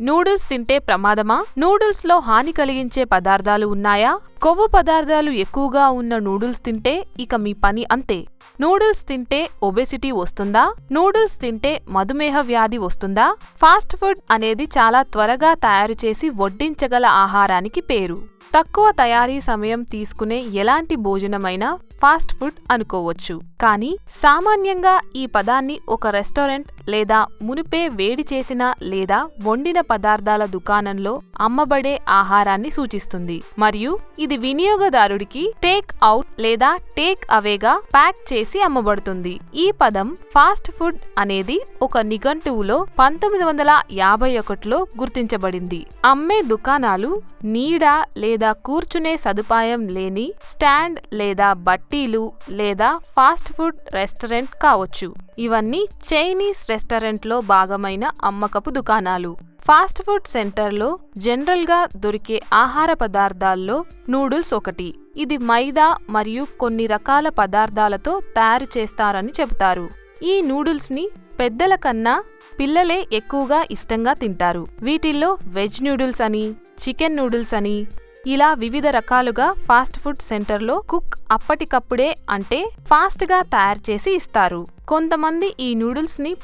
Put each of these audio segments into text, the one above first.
Noodles తింటే ప్రమాదమా? నూడిల్స్లో హాని కలిగించే పదార్థాలు ఉన్నాయా? కొవ్వు పదార్థాలు ఎక్కువగా ఉన్న నూడిల్స్ తింటే ఇక మీ పని అంతే. నూడిల్స్ తింటే ఒబెసిటీ వస్తుందా? నూడిల్స్ తింటే మధుమేహ వ్యాధి వస్తుందా? ఫాస్ట్ ఫుడ్ అనేది చాలా త్వరగా తయారు చేసి వడ్డించగల ఆహారానికి పేరు. తక్కువ తయారీ సమయం తీసుకునే ఎలాంటి భోజనమైనా ఫాస్ట్ ఫుడ్ అనుకోవచ్చు. కానీ సామాన్యంగా ఈ పదాన్ని ఒక రెస్టారెంట్ లేదా మునిపే వేడి చేసిన లేదా వండిన పదార్థాల దుకాణంలో అమ్మబడే ఆహారాన్ని సూచిస్తుంది. మరియు ఇది వినియోగదారుడికి టేక్ అవుట్ లేదా టేక్ అవేగా ప్యాక్ చేసి అమ్మబడుతుంది. ఈ పదం ఫాస్ట్ ఫుడ్ అనేది ఒక నిఘంటువులో పంతొమ్మిది వందల యాభై ఒకటిలో గుర్తించబడింది. అమ్మే దుకాణాలు నీడ లేదా కూర్చునే సదుపాయం లేని స్టాండ్ లేదా బట్టీలు లేదా ఫాస్ట్ ఫుడ్ రెస్టారెంట్ కావచ్చు. ఇవన్నీ చైనీస్ రెస్టారెంట్లో భాగమైన అమ్మకపు దుకాణాలు. ఫాస్ట్ ఫుడ్ సెంటర్లో జనరల్గా దొరికే ఆహార పదార్థాల్లో నూడుల్స్ ఒకటి. ఇది మైదా మరియు కొన్ని రకాల పదార్థాలతో తయారు చేస్తారని చెబుతారు. ఈ నూడిల్స్ని పెద్దల కన్నా పిల్లలే ఎక్కువగా ఇష్టంగా తింటారు. వీటిల్లో వెజ్ నూడిల్స్ అని చికెన్ నూడిల్స్ అని ఇలా వివిధ రకాలుగా ఫాస్ట్ ఫుడ్ సెంటర్లో కుక్ అప్పటికప్పుడే అంటే ఫాస్ట్గా తయారు చేసి ఇస్తారు. కొంతమంది ఈ నూడిల్స్ని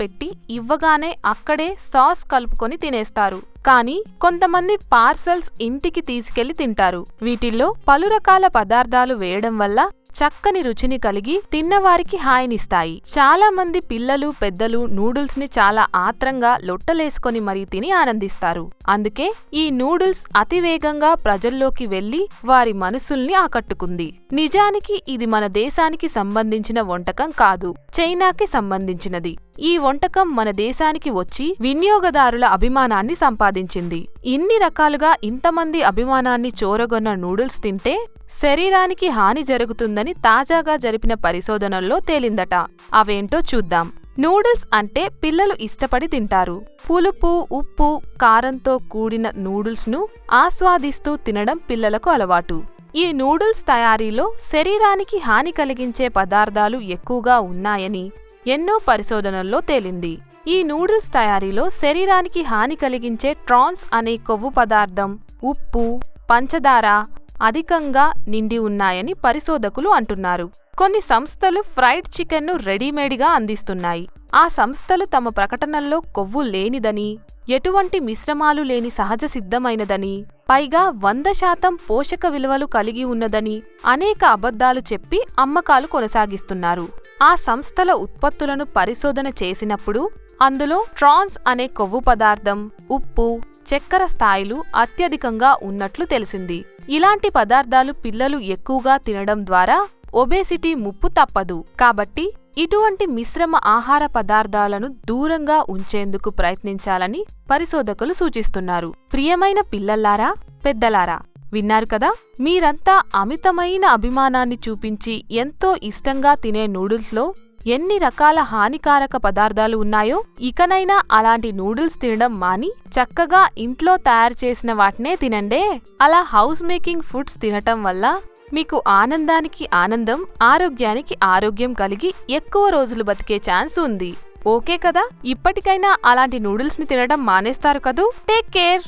పెట్టి ఇవ్వగానే అక్కడే సాస్ కలుపుకొని తినేస్తారు. కానీ కొంతమంది పార్సల్స్ ఇంటికి తీసుకెళ్ళి తింటారు. వీటిల్లో పలు రకాల పదార్థాలు వేయడం వల్ల చక్కని రుచిని కలిగి తిన్నవారికి హాయినిస్తాయి. చాలా మంది పిల్లలు పెద్దలు నూడిల్స్ని చాలా ఆత్రంగా లొట్టలేసుకొని మరీ తిని ఆనందిస్తారు. అందుకే ఈ నూడిల్స్ అతివేగంగా ప్రజల్లోకి వెళ్ళి వారి మనసుల్ని ఆకట్టుకుంది. నిజానికి ఇది మన దేశానికి సంబంధించిన వంటకం కాదు చైనాకి సంబంధించినది. ఈ వంటకం మన దేశానికి వచ్చి వినియోగదారుల అభిమానాన్ని సంపాదించింది. ఇన్ని రకాలుగా ఇంతమంది అభిమానాన్ని చోరగొన్న నూడిల్స్ తింటే శరీరానికి హాని జరుగుతుందని తాజాగా జరిపిన పరిశోధనల్లో తేలిందట. అవేంటో చూద్దాం. నూడిల్స్ అంటే పిల్లలు ఇష్టపడి తింటారు. పులుపు ఉప్పు కారంతో కూడిన నూడిల్స్ను ఆస్వాదిస్తూ తినడం పిల్లలకు అలవాటు. ఈ నూడిల్స్ తయారీలో శరీరానికి హాని కలిగించే పదార్థాలు ఎక్కువగా ఉన్నాయని ఎన్నో పరిశోధనల్లో తేలింది. ఈ నూడిల్స్ తయారీలో శరీరానికి హాని కలిగించే ట్రాన్స్ అనే కొవ్వు పదార్థం ఉప్పు పంచదార అధికంగా నిండి ఉన్నాయని పరిశోధకులు అంటున్నారు. కొన్ని సంస్థలు ఫ్రైడ్ చికెన్ను రెడీమేడ్గా అందిస్తున్నాయి. ఆ సంస్థలు తమ ప్రకటనల్లో కొవ్వు లేనిదని ఎటువంటి మిశ్రమాలు లేని సహజ సిద్ధమైనదని పైగా వంద శాతం పోషక విలువలు కలిగి ఉన్నదని అనేక అబద్ధాలు చెప్పి అమ్మకాలు కొనసాగిస్తున్నారు. ఆ సంస్థల ఉత్పత్తులను పరిశోధన చేసినప్పుడు అందులో ట్రాన్స్ అనే కొవ్వు పదార్థం ఉప్పు చక్కెర స్థాయిలు అత్యధికంగా ఉన్నట్లు తెలిసింది. ఇలాంటి పదార్థాలు పిల్లలు ఎక్కువగా తినడం ద్వారా ఒబేసిటీ ముప్పు తప్పదు. కాబట్టి ఇటువంటి మిశ్రమ ఆహార పదార్థాలను దూరంగా ఉంచేందుకు ప్రయత్నించాలని పరిశోధకులు సూచిస్తున్నారు. ప్రియమైన పిల్లల్లారా పెద్దలారా విన్నారు కదా? మీరంతా అమితమైన అభిమానాన్ని చూపించి ఎంతో ఇష్టంగా తినే నూడిల్స్లో ఎన్ని రకాల హానికారక పదార్థాలు ఉన్నాయో ఇకనైనా అలాంటి నూడిల్స్ తినడం మాని చక్కగా ఇంట్లో తయారు చేసిన వాటినే తినండే. అలా హౌస్ మేకింగ్ ఫుడ్స్ తినటం వల్ల మీకు ఆనందానికి ఆనందం ఆరోగ్యానికి ఆరోగ్యం కలిగి ఎక్కువ రోజులు బతికే ఛాన్స్ ఉంది. ఓకే కదా? ఇప్పటికైనా అలాంటి నూడిల్స్ని తినడం మానేస్తారు కదూ? Take care!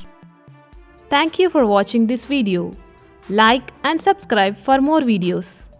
Thank you for watching this video. Like and subscribe for more videos.